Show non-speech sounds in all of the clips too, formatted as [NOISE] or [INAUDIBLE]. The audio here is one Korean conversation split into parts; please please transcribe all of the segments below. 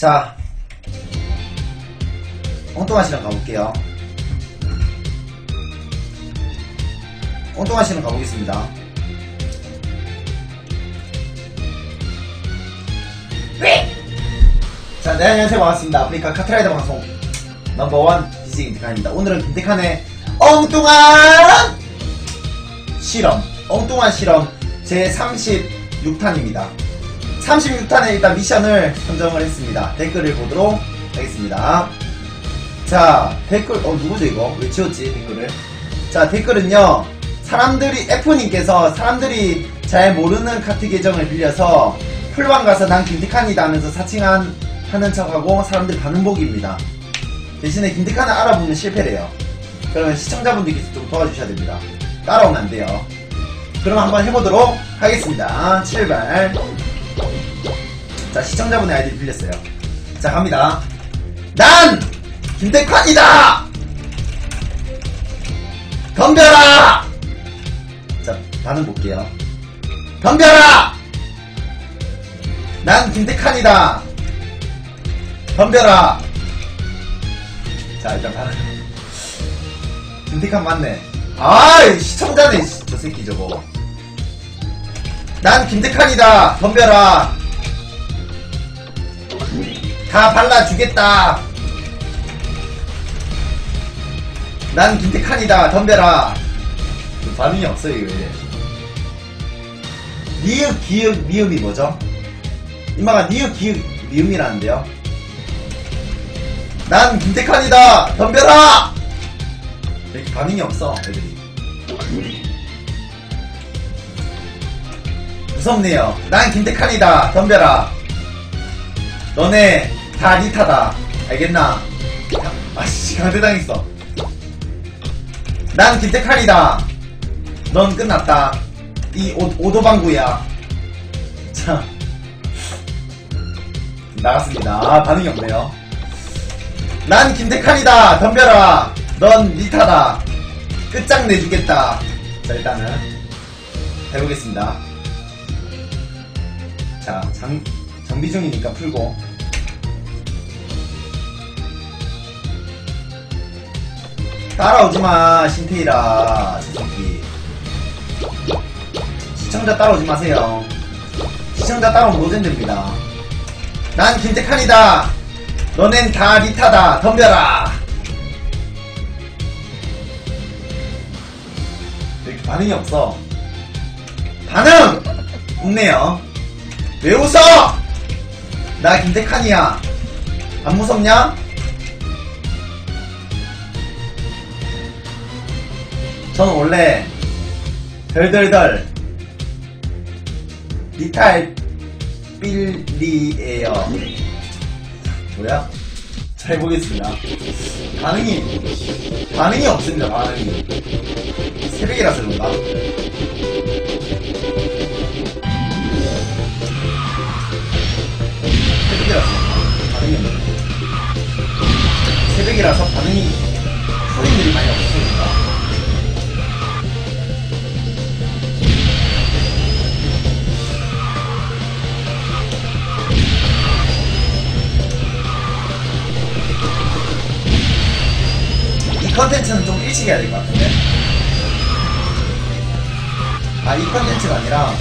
자, 엉뚱한 시간 가볼게요. 엉뚱한 시간 가보겠습니다. 자, 네, 안녕하세요. 반갑습니다. 아프리카 카트라이더 방송 넘버원 BJ 김태칸입니다. 오늘은 김태칸의 엉뚱한 실험, 엉뚱한 실험 제 36탄입니다. 36탄의 일단 미션을 선정을 했습니다. 댓글을 보도록 하겠습니다. 자, 댓글, 어, 누구죠, 이거? 왜 지웠지, 댓글을? 자, 댓글은요, 사람들이, F님께서 사람들이 잘 모르는 카트 계정을 빌려서 풀방 가서 난 김태칸이다 하면서 사칭한, 하는 척하고 사람들 반응 보기입니다. 대신에 김태칸을 알아보면 실패래요. 그러면 시청자분들께서 좀 도와주셔야 됩니다. 따라오면 안 돼요. 그럼 한번 해보도록 하겠습니다. 출발. 자, 시청자분의 아이디를 빌렸어요. 자, 갑니다. 난! 김태칸이다! 덤벼라! 자, 반응 볼게요. 덤벼라! 난 김태칸이다! 덤벼라! 자, 일단 반응. 김태칸 맞네. 아이, 시청자네, 씨, 저 새끼 저거. 난 김태칸이다! 덤벼라! 다 발라주겠다! 난 김태칸이다. 덤벼라. 반응이 없어요 이거 왜 니읍 기읍 미음이 뭐죠? 이마가 니읍 기읍 미음이라는데요. 난 김태칸이다. 덤벼라! 이렇게 반응이 없어 애들이. 무섭네요. 난 김태칸이다. 덤벼라. 너네 다 리타다 알겠나? 아씨 강대당했어 난 김태칼이다. 넌 끝났다. 이 오, 오도방구야. 자. 나갔습니다. 아, 반응이 없네요. 난 김태칼이다. 덤벼라. 넌 리타다. 끝장내주겠다. 자, 일단은 해보겠습니다. 자, 장, 정비 중이니까 풀고. 따라오지마 신태이라 저 새끼 시청자 따라오지 마세요. 시청자 따라오면 노잼됩니다. 난 김태칸이다. 너넨 다 리타다. 덤벼라. 왜 이렇게 반응이 없어? 반응! 없네요. 왜 웃어! 나 김태칸이야. 안 무섭냐? 저는 원래 덜덜덜 리탈 빌리에요. 뭐야? 잘 보겠습니다. 반응이 반응이 없습니다 반응이. 새벽이라서 그런가? 새벽이라서 반응이 없네. 새벽이라서 반응이 소리들이 많이 없습 컨텐츠는 좀 일찍 해야 될 것 같은데. 아, 이 컨텐츠가 아니라,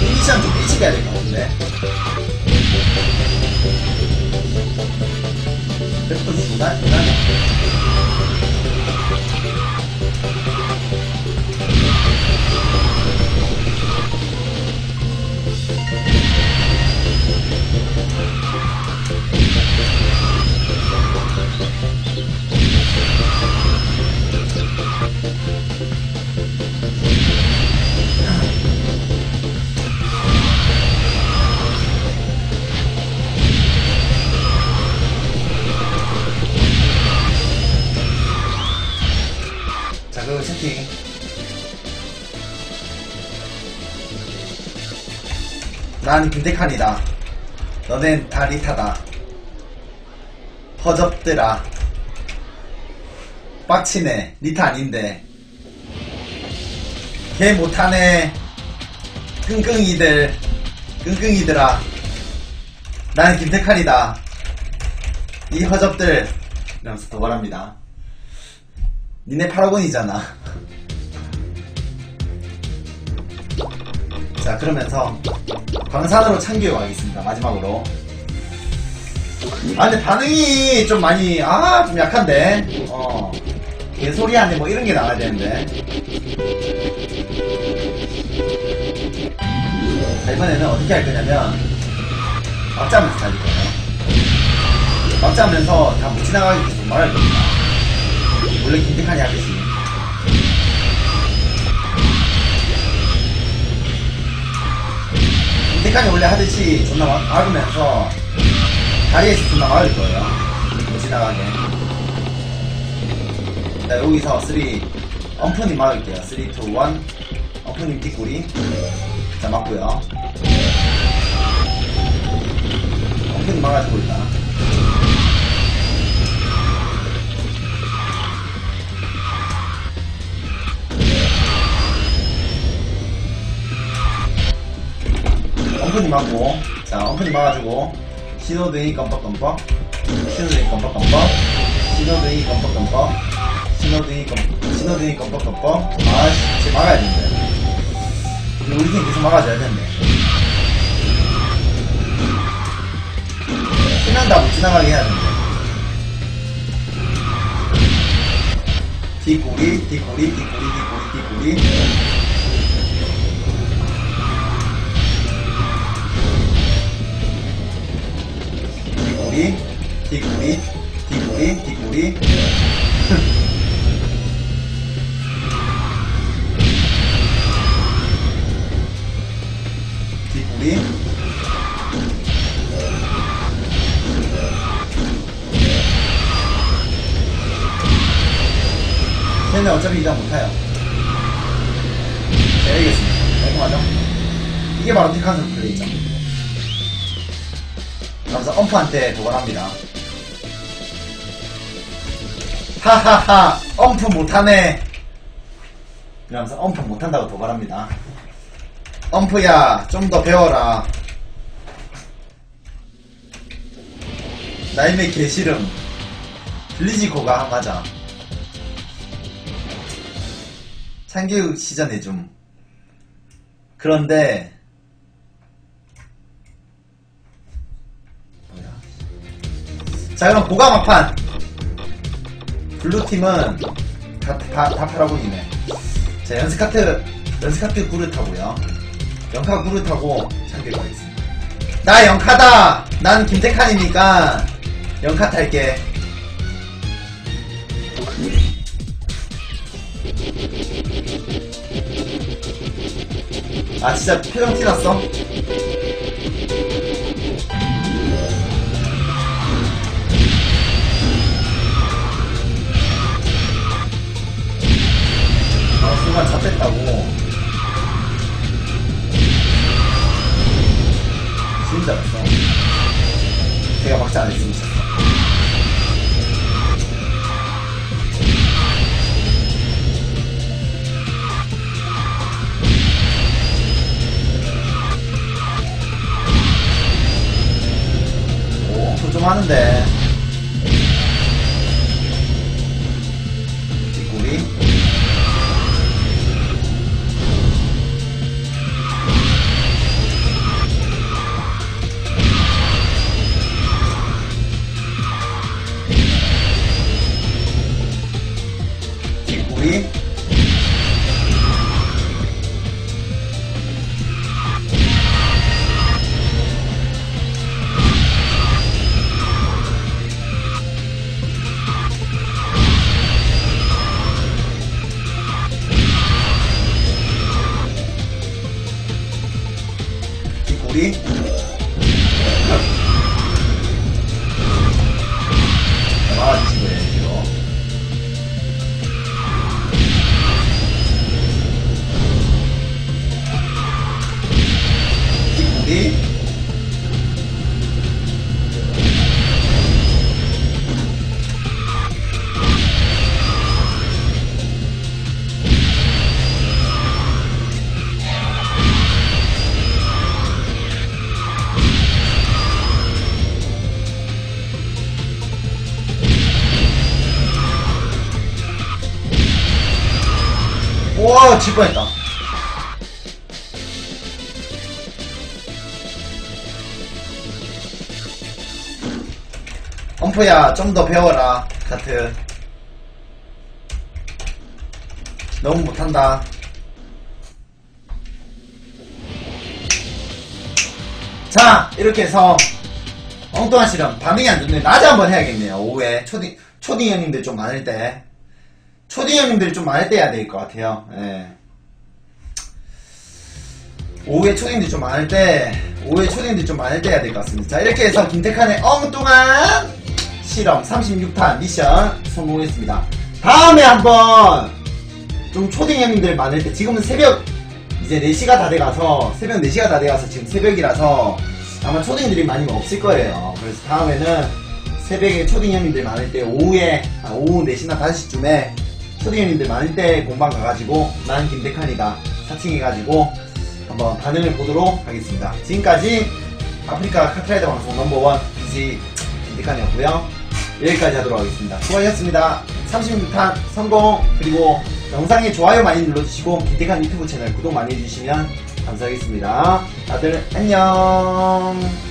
이 미션 좀 일찍 해야 될 것 같은데. 몇분 중간? 중간? 자, 난 김태칸이다. 너넨 다 리타다. 허접들아. 빡치네. 리타 아닌데. 걔 못하네. 끙끙이들. 끙끙이들아. 나는 김태칸이다. 이 허접들. 이러면서 도발합니다. 니네 파라곤이잖아. [LAUGHS] 자, 그러면서 광산으로 참교육 가겠습니다. 마지막으로. 아, 근데 반응이 좀 많이, 아, 좀 약한데. 어. 개소리 안에 뭐 이런 게 나와야 되는데. 자, 이번에는 어떻게 할 거냐면, 막자면서 달릴 거예요. 막자면서 다 못 지나가게 계속 말할 겁니다. 원래 하듯이. 김 태칸이 원래 하듯이 존나 막 막으면서 다리에서 존나 막을 거예요. 못 지나가게. 자, 여기서 3, 엄프님 막을게요. 3, 2, 1. 엄프님 뒷구리. 자, 맞고요 엄프님 막아주고 있다. 엄프님 막고. 자, 엄프님 막아주고. 신호등이 껌뻑껌뻑. 신호등이 껌뻑껌뻑. 신호등이 껌뻑껌뻑. 신호등이 껌, 신호등이 껌뻑껌뻑. 아씨, 쟤 막아야 되는데. 우리 팀 계속 막아줘야 되는데. 세명 다못 지나가게 해야 되는데. 뒷구리, 뒷구리, 뒷구리, 뒷구리. 뒷구리, 쟤는 어차피 이장 못해요. 자, 알겠습니다. 깔끔하죠? 이게 바로 테칸스 플레이죠. 그러면서 엄프한테 도발합니다. 하하하, 엄프 못하네. 이러면서 엄프 못한다고 도발합니다. 엄프야, 좀 더 배워라. 나임의 개시름. 블리지코가 맞아. 참교육 시전해 좀. 그런데 뭐야? 자 그럼 고가 막판. 블루팀은 다, 다, 다 파라곤이네. 자 연습 카트 연습 카트 구르 타고요. 영카 구르 타고 참교육 하겠습니다. 나 영카다. 난 김태칸이니까 영카 탈게. 아 진짜 표정 티났어? 아 순간 잡혔다고. 진짜 없어. 제가 막지 있 어, 질 뻔했다. 엄프야, 좀 더 배워라, 카트. 너무 못한다. 자, 이렇게 해서 엉뚱한 실험 반응이 안 좋네. 낮에 한번 해야겠네요. 오후에 초딩 초딩 형님들 좀 많을 때 초딩 형님들이 좀때 해야 될 것 같아요. 예. 오후에 초딩들 좀 많을 때 오후에 초딩들 좀 많을 때 해야 될 것 같습니다. 자, 이렇게 해서 김태칸의 엉뚱한 실험 36탄 미션 성공했습니다. 다음에 한번 좀 초딩 형님들 많을 때 지금은 새벽 이제 4시가 다 돼가서 새벽 4시가 다 돼가서 지금 새벽이라서 아마 초딩들이 많이 없을 거예요. 그래서 다음에는 새벽에 초딩 형님들 많을 때 오후에 아, 오후 4시나 5시쯤에 초딩 형님들 많을 때 공방 가가지고 난 김대칸이다 사칭해가지고 한번 반응을 보도록 하겠습니다. 지금까지 아프리카 카트라이더 방송 넘버원 BJ 김대칸이었고요. 여기까지 하도록 하겠습니다. 수고하셨습니다. 36탄 성공 그리고 영상에 좋아요 많이 눌러주시고 김대칸 유튜브 채널 구독 많이 해주시면 감사하겠습니다. 다들 안녕